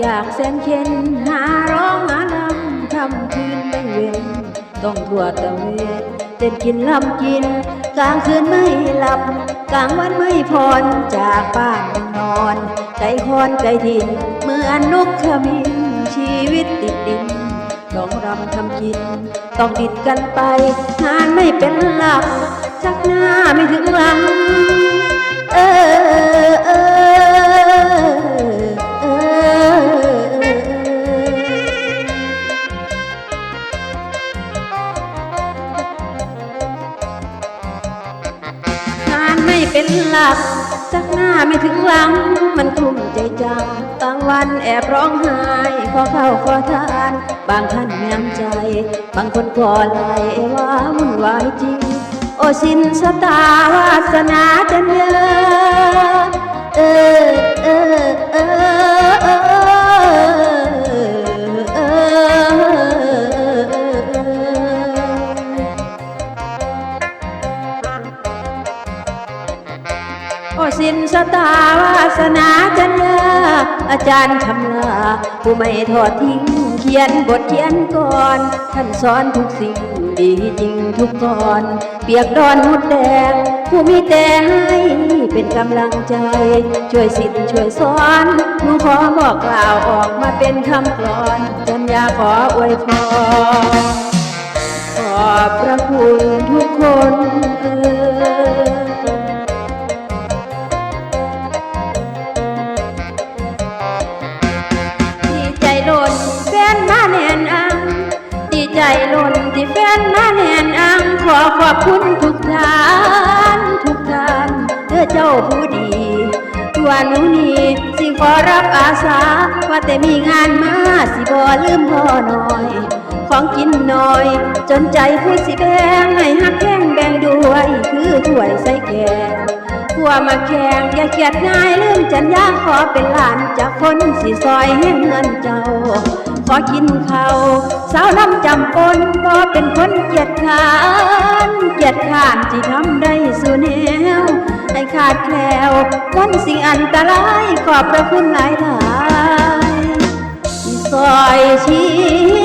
อยางแสนเข็นหาร้องหาลำทำคืนไม่เว้น ต้องทั่วตะเวนเต้นกินลำกิน กลางคืนไม่หลับ กลางวันไม่พรจากบ้านไม่นอน ใจคอนใจถิ่นเหมือนนกขมินชีวิตติดดินร้องรำทำกิน ต้องดิดกันไป งานไม่เป็นหลักชักหน้าไม่ถึงหลัง เออ เป็นหลักจักหน้าไม่ถึงหลัง มันกลุ้มใจจัง บางวันแอบร้องไห้ขอเข้าขอทาน บางท่านแย้มใจ บางคนก็ไหลว่ามุ่นวายจริง โอสินสตาวาสนาจันเยอเออเออเออ โอสินสตาวาสนาจันยาอาจารย์ชำลาผู้ไม่ทอดทิ้งเขียนบทเขียนก่อน ท่านสอนทุกสิ่งดีจริงทุกตอน เปียกดอนมุดแดง ผู้มีแต่ให้เป็นกำลังใจ ช่วยสิทธิ์ช่วยสอนหนูขอบอกกล่าวออกมาเป็นคำกลอนจันยาขออวยพรขอบพระคุณ ฟนมาแน่นอังดีใจล้นที่แฟนมาแน่นอังขอขอบคุณทุกท่านทุกท่านเด้อเจ้าผู้ดีตัวหนูนี่สิขอรับอาสาว่าแต่มีงานมาสิบ่ลืมพ่อหน่อยของกินหน่อย จนใจผู้สิแบงให้หักแข้งแบงด้วย คือถ้วยใส่แกงผัวมาแข่งอย่าเกียดง่ายลืมจัญญาขอเป็นหลานจากคนสิซอยแห่งเงินเจ้า ขอกินเขาสาวลำจำปนก็เป็นคนเกียดขานเกียดขานที่ทำได้สู่แนวให้ขาดแคล้วพ้นสิ่งอันตรายขอบพระคุณหลายหลายซอยชี